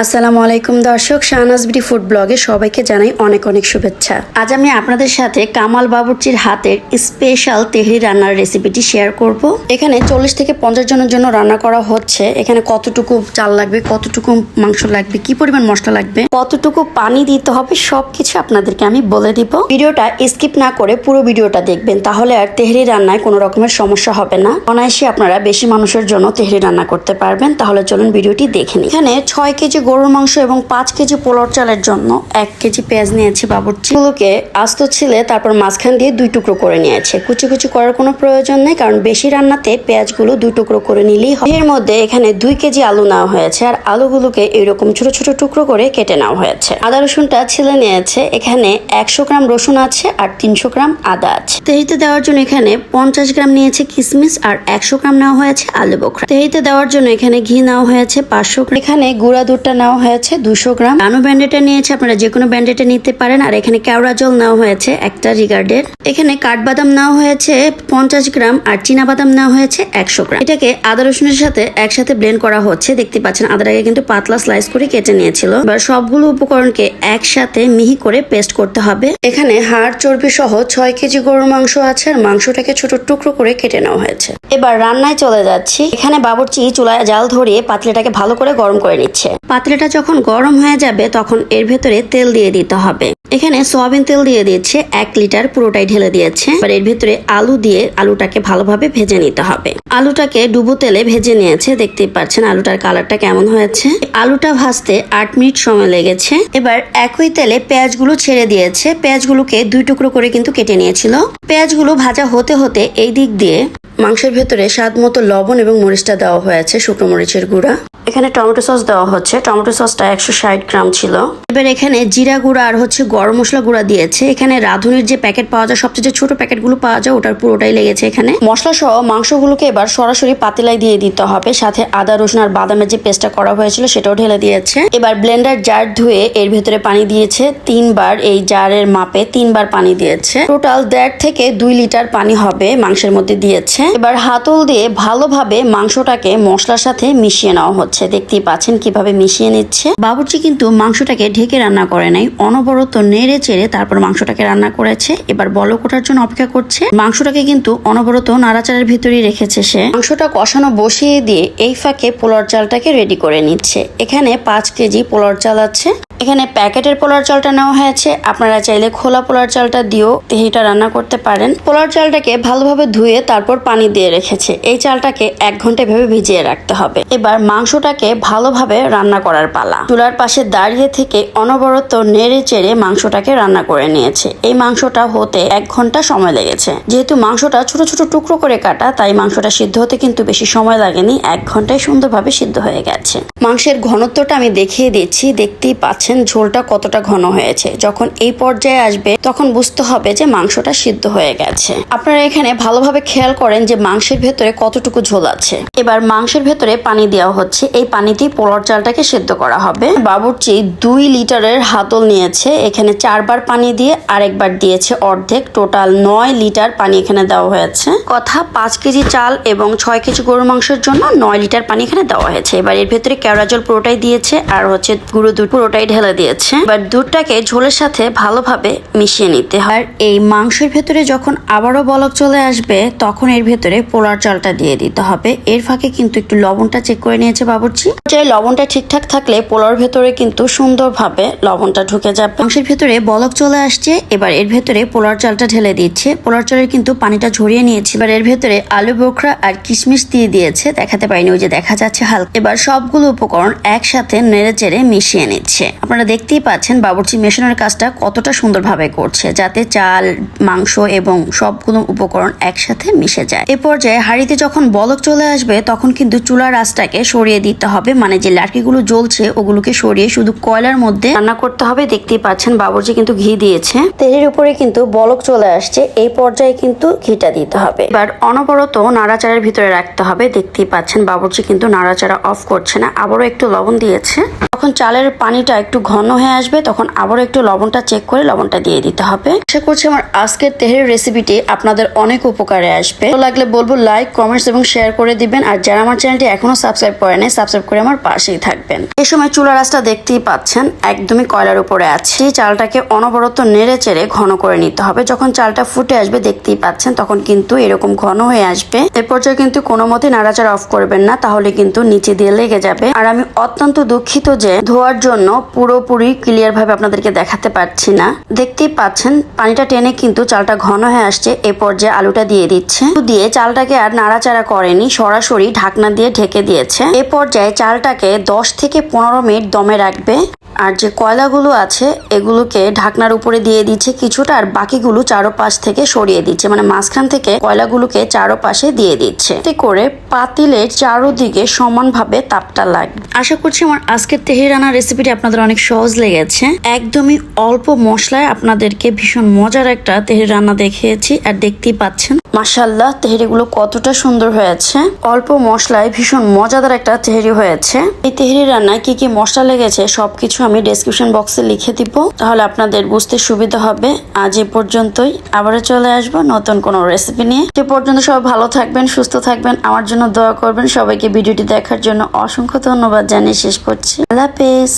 আসসালামু আলাইকুম দর্শক, শাহনাজ বিডি ফুড ব্লগে সবাইকে জানাই অনেক অনেক শুভেচ্ছা। আজ আমি আপনাদের সাথে কামাল বাবুর্চির হাতের স্পেশাল তেহরি রান্নার রেসিপিটি শেয়ার করব। এখানে চল্লিশ থেকে পঞ্চাশ জনের জন্য রান্না করা হচ্ছে। এখানে কতটুকু চাল লাগবে, কতটুকু মাংস লাগবে, কি পরিমাণ মশলা লাগবে, কতটুকু পানি দিতে হবে সবকিছু আপনাদেরকে আমি বলে দিব। ভিডিওটা স্কিপ না করে পুরো ভিডিওটা দেখবেন, তাহলে আর তেহরি রান্নায় কোনো রকমের সমস্যা হবে না। অনায়াসে আপনারা বেশি মানুষের জন্য তেহরি রান্না করতে পারবেন, তাহলে চলুন ভিডিওটি দেখে নিন এখানে ছয় কেজি গরুর মাংস এবং পাঁচ কেজি পোলার চালের জন্য এক কেজি পেঁয়াজ নিয়েছি বাবুর্চি। গুলোকে আস্ত ছিলে তারপর মাঝখান দিয়ে দুই টুকরো করে নিয়েছে। কুচি কুচি করার কোনো প্রয়োজন নেই, কারণ বেশি রান্নাতে পেঁয়াজগুলো দুই টুকরো করে নিলেই হয়। এর মধ্যে এখানে দুই কেজি আলু নেওয়া হয়েছে, আর আলুগুলোকে এরকম ছোট ছোট টুকরো করে কেটে নেওয়া হয়েছে। আদা রসুনটা ছিলে নিয়েছে, এখানে একশো গ্রাম রসুন আছে আর তিনশো গ্রাম আদা আছে। তেহিতে দেওয়ার জন্য এখানে পঞ্চাশ গ্রাম নিয়েছে কিশমিশ আর একশো গ্রাম নেওয়া হয়েছে আলু বোখরা। তেহিতে দেওয়ার জন্য এখানে ঘি নেওয়া হয়েছে পাঁচশো এখানে গুঁড়া দুধটা নেওয়া হয়েছে দুশো গ্রাম। নানো ব্যান্ডেটা নিয়েছে, আপনারা যে কোনো ব্যান্ডেটা নিতে পারেন। আর এখানে কেওড়া জল নেওয়া হয়েছে একটা রিগার্ডের। এখানে কাঠবাদাম নেওয়া হয়েছে পঞ্চাশ গ্রাম আর বাদাম নেওয়া হয়েছে একশো গ্রাম। এটাকে আদা রসুনের সাথে একসাথে ব্লেন্ড করা হচ্ছে। দেখতে পাচ্ছেন, আদাটাকে কিন্তু পাতলা স্লাইস করে কেটে নিয়েছিল। এবার সবগুলো উপকরণকে একসাথে মিহি করে পেস্ট করতে হবে। এখানে হাড়, চর্বি সহ ছয় কেজি গরুর মাংস আছে আর মাংসটাকে ছোট টুকরো করে কেটে নেওয়া হয়েছে। এবার রান্নায় চলে যাচ্ছি। এখানে বাবুর্চি চুলায় জাল ধরিয়ে পাতলাটাকে ভালো করে গরম করে নিচ্ছে। পাতলাটা যখন গরম হয়ে যাবে, তখন এর ভেতরে তেল দিয়ে দিতে হবে। এখানে সয়াবিন তেল দিয়ে দিয়েছে, এক লিটার পুরোটাই ঢেলে দিয়েছে। এবার এর ভেতরে আলু দিয়ে আলুটাকে ভালোভাবে ভেজে নিতে হবে। আলুটাকে ডুবো তেলে ভেজে নিয়েছে, দেখতেই পাচ্ছেন আলুটার কালারটা কেমন হয়েছে। আলুটা ভাজতে আট মিনিট সময় লেগেছে। এবার একই তেলে পেঁয়াজগুলো ছেড়ে দিয়েছে। পেঁয়াজগুলোকে দুই টুকরো করে কিন্তু কেটে নিয়েছিল। পেঁয়াজগুলো ভাজা হতে হতে এই দিক দিয়ে মাংসের ভেতরে স্বাদ মতো লবণ এবং মরিচটা দেওয়া হয়েছে শুকনো মরিচের গুঁড়া। এখানে টমেটো সস দেওয়া হচ্ছে। টমেটো সসটা একশো ষাট গ্রাম ছিল। এবার এখানে জিরা গুঁড়া আর হচ্ছে গরম মশলা গুঁড়া দিয়েছে। এখানে রাঁধুনির যে প্যাকেট পাওয়া যায়, সবচেয়ে যে ছোট প্যাকেটগুলো পাওয়া যায়, ওটার পুরোটাই লেগেছে এখানে। মশলা সহ মাংসগুলোকে এবার সরাসরি পাতিলায় দিয়ে দিতে হবে। সাথে আদা, রসুন আর বাদামের যে পেস্টটা করা হয়েছিল, সেটাও ঢেলে দিয়েছে। এবার ব্লেন্ডার জার ধুয়ে এর ভেতরে পানি দিয়েছে। তিনবার এই জারের মাপে তিনবার পানি দিয়েছে। টোটাল দেড় থেকে দুই লিটার পানি হবে মাংসের মধ্যে দিয়েছে। এবার হাতল দিয়ে ভালোভাবে মাংসটাকে মশলার সাথে মিশিয়ে নেওয়া হচ্ছে। দেখতেই পাচ্ছেন কীভাবে মিশিয়ে নিচ্ছে। বাবুর্চি কিন্তু মাংসটাকে ঢেকে রান্না করে নাই। অনবরত নেড়ে চেড়ে তারপর মাংসটাকে রান্না করেছে। এবার বলক ওঠার জন্য অপেক্ষা করছে। মাংসটাকে কিন্তু অনবরত নাড়াচাড়ার ভিতরেই রেখেছে সে। মাংসটা কষানো বসিয়ে দিয়ে এই ফাঁকে পোলার চালটাকে রেডি করে নিচ্ছে। এখানে পাঁচ কেজি পোলার চাল আছে। এখানে প্যাকেটের পোলার চালটা নেওয়া হয়েছে। আপনারা চাইলে খোলা পোলার চালটা দিয়েও তেহিটা রান্না করতে পারেন। পোলার চালটাকে ভালোভাবে ধুয়ে তারপর পানি দিয়ে রেখেছে। এই চালটাকে এক ঘণ্টা ভেবে ভিজিয়ে রাখতে হবে। এবার মাংসটাকে ভালোভাবে রান্না করার পালা। চুলার পাশে দাঁড়িয়ে থেকে অনবরত নেড়ে চেড়ে মাংসটাকে রান্না করে নিয়েছে। এই মাংসটা হতে এক ঘণ্টা সময় লেগেছে। যেহেতু মাংসটা ছোট ছোট টুকরো করে কাটা, তাই মাংসটা সিদ্ধ হতে কিন্তু বেশি সময় লাগেনি। এক ঘন্টায় সুন্দরভাবে সিদ্ধ হয়ে গেছে। মাংসের ঘনত্বটা আমি দেখিয়ে দিচ্ছি। দেখতেই পাচ্ছেন ঝোলটা কতটা ঘন হয়েছে। যখন এই পর্যায়ে আসবে, তখন বুঝতে হবে যে মাংসটা সিদ্ধ হয়ে গেছে। আপনারা এখানে ভালোভাবে খেয়াল করেন যে মাংসের ভেতরে কতটুকু ঝোল আছে। এবার মাংসের ভেতরে পানি দেওয়া হচ্ছে। এই পানিতেই পোলার চালটাকে সিদ্ধ করা হবে। বাবুর্চি দুই লিটারের হাতল নিয়েছে। এখানে চারবার পানি দিয়ে আরেকবার দিয়েছে অর্ধেক। টোটাল নয় লিটার পানি এখানে দেওয়া হয়েছে। কথা, পাঁচ কেজি চাল এবং ছয় কেজি গরুর মাংসের জন্য নয় লিটার পানি এখানে দেওয়া হয়েছে। এবার এর ভেতরে কেওড়া জল পুরোটাই দিয়েছে। আর হচ্ছে গুঁড়ো দুধ পুরোটাই ঢেলে দিয়েছে এবার দুধটাকে ঝোলের সাথে ভালোভাবে মিশিয়ে নিতে হয়। আর এই মাংসের ভেতরে যখন আবারও বলক চলে আসবে, তখন এর ভেতরে পোলার চালটা দিয়ে দিতে হবে। এর ফাঁকে কিন্তু একটু লবণটা চেক করে নিয়েছে বাবুর্চি। যে লবণটা ঠিকঠাক থাকলে পোলার ভেতরে কিন্তু সুন্দরভাবে লবণটা ঢুকে যাবে। মাংসের ভেতরে বলক চলে আসছে, এবার এর ভেতরে পোলার চালটা ঢেলে দিচ্ছে। পোলার চালের কিন্তু পানিটা ঝরিয়ে নিয়েছে। এবার এর ভেতরে আলু বোখরা আর কিশমিশ দিয়ে দিয়েছে। দেখাতে পারিনি, ওই যে দেখা যাচ্ছে হালকা। এবার সবগুলো উপকরণ একসাথে নেড়ে চেড়ে মিশিয়ে নিচ্ছে। আপনারা দেখতেই পাচ্ছেন বাবুর্চি মেশানোর কাজটা কতটা সুন্দরভাবে করছে, যাতে চাল, মাংস এবং সবগুলো উপকরণ একসাথে মিশে যায়। এ পর্যায়ে হাঁড়িতে যখন বলক চলে আসবে, তখন কিন্তু চুলার আঁচটাকে সরিয়ে দিতে হবে মানে যে লাটকিগুলো জ্বলছে ওগুলোকে সরিয়ে শুধু কয়লার মধ্যে রান্না করতে হবে। দেখতেই পাচ্ছেন বাবুর্চি কিন্তু ঘি দিয়েছে। তেলের উপরে কিন্তু বলক চলে আসছে, এই পর্যায়ে কিন্তু ঘিটা দিতে হবে। এবার অনবরত নাড়াচাড়ার ভিতরে রাখতে হবে। দেখতেই পাচ্ছেন বাবুর্চি কিন্তু নাড়াচাড়া অফ করছে না, আবারও একটু লবণ দিয়েছে। তখন চালের পানিটা একটু ঘন হয়ে আসবে, তখন আবার একটু লবণটা চেক করে লবণটা দিয়ে দিতে হবে। আশা করছি আমার আজকের তেহের রেসিপিটি আপনাদের অনেক উপকারে আসবে। ভালো লাগলে বলব লাইক কমেন্টস এবং শেয়ার করে দিবেন। আর যারা আমার চ্যানেলটি এখনও সাবস্ক্রাইব করে নেই সাবস্ক্রাইব করে আমার পাশেই থাকবেন। এই সময় চুলা রাসটা দেখতেই পাচ্ছেন, একদমই কয়লার উপরে আছে। চালটাকে অনবরত নেড়ে চেড়ে ঘন করে নিতে হবে। যখন চালটা ফুটে আসবে, দেখতেই পাচ্ছেন, তখন কিন্তু এরকম ঘন হয়ে আসবে। এ পর্যায়ে কিন্তু কোনো মতে নাড়াচাড়া অফ করবেন না, তাহলে কিন্তু নিচে দিয়ে লেগে যাবে। আর আমি অত্যন্ত দুঃখিত যে ধোয়ার জন্য পুরোপুরি ক্লিয়ার ভাবে আপনাদেরকে দেখাতে পারছি না। দেখতেই পাচ্ছেন, পানিটা টেনে কিন্তু চালটা ঘন হয়ে আসছে, এ পর্যায়ে আলুটা দিয়ে দিচ্ছে। দিয়ে চালটাকে আর নাড়াচাড়া করেনি, সরাসরি ঢাকনা দিয়ে ঢেকে দিয়েছে। এ পর্যায়ে চালটাকে দশ থেকে পনেরো মিনিট দমে রাখবে। আর যে কয়লাগুলো আছে, এগুলোকে ঢাকনার উপরে দিয়ে দিচ্ছে কিছুটা আর বাকিগুলো চারোপাশ থেকে সরিয়ে দিচ্ছে। মানে মাঝখান থেকে কয়লাগুলোকে চারোপাশে দিয়ে দিচ্ছে। এতে করে পাতিলের চারোদিকে সমানভাবে তাপটা লাগবে। আশা করছি আমার আজকের তেহের রান্নার রেসিপিটি আপনাদের অনেক সহজ লেগেছে। একদমই অল্প মশলায় আপনাদেরকে ভীষণ মজার একটা তেহের রান্না দেখিয়েছি আর দেখতেই পাচ্ছেন। মাসাল্লাহ তেহেরিগুলো কতটা সুন্দর হয়েছে। অল্প মশলায় ভীষণ মজাদার একটা তেহেরি হয়েছে। এই তেহেরি রান্নায় কি কি মশলা লেগেছে, সবকিছু আমি ডেসক্রিপশন বক্সে লিখে দিব, তাহলে আপনাদের বুঝতে সুবিধা হবে। আজ এ পর্যন্তই, আবারও চলে আসব নতুন কোনো রেসিপি নিয়ে। সে পর্যন্ত সবাই ভালো থাকবেন, সুস্থ থাকবেন, আমার জন্য দোয়া করবেন। সবাইকে ভিডিওটি দেখার জন্য অসংখ্য ধন্যবাদ জানিয়ে শেষ করছি। আল্লাহ হাফেজ।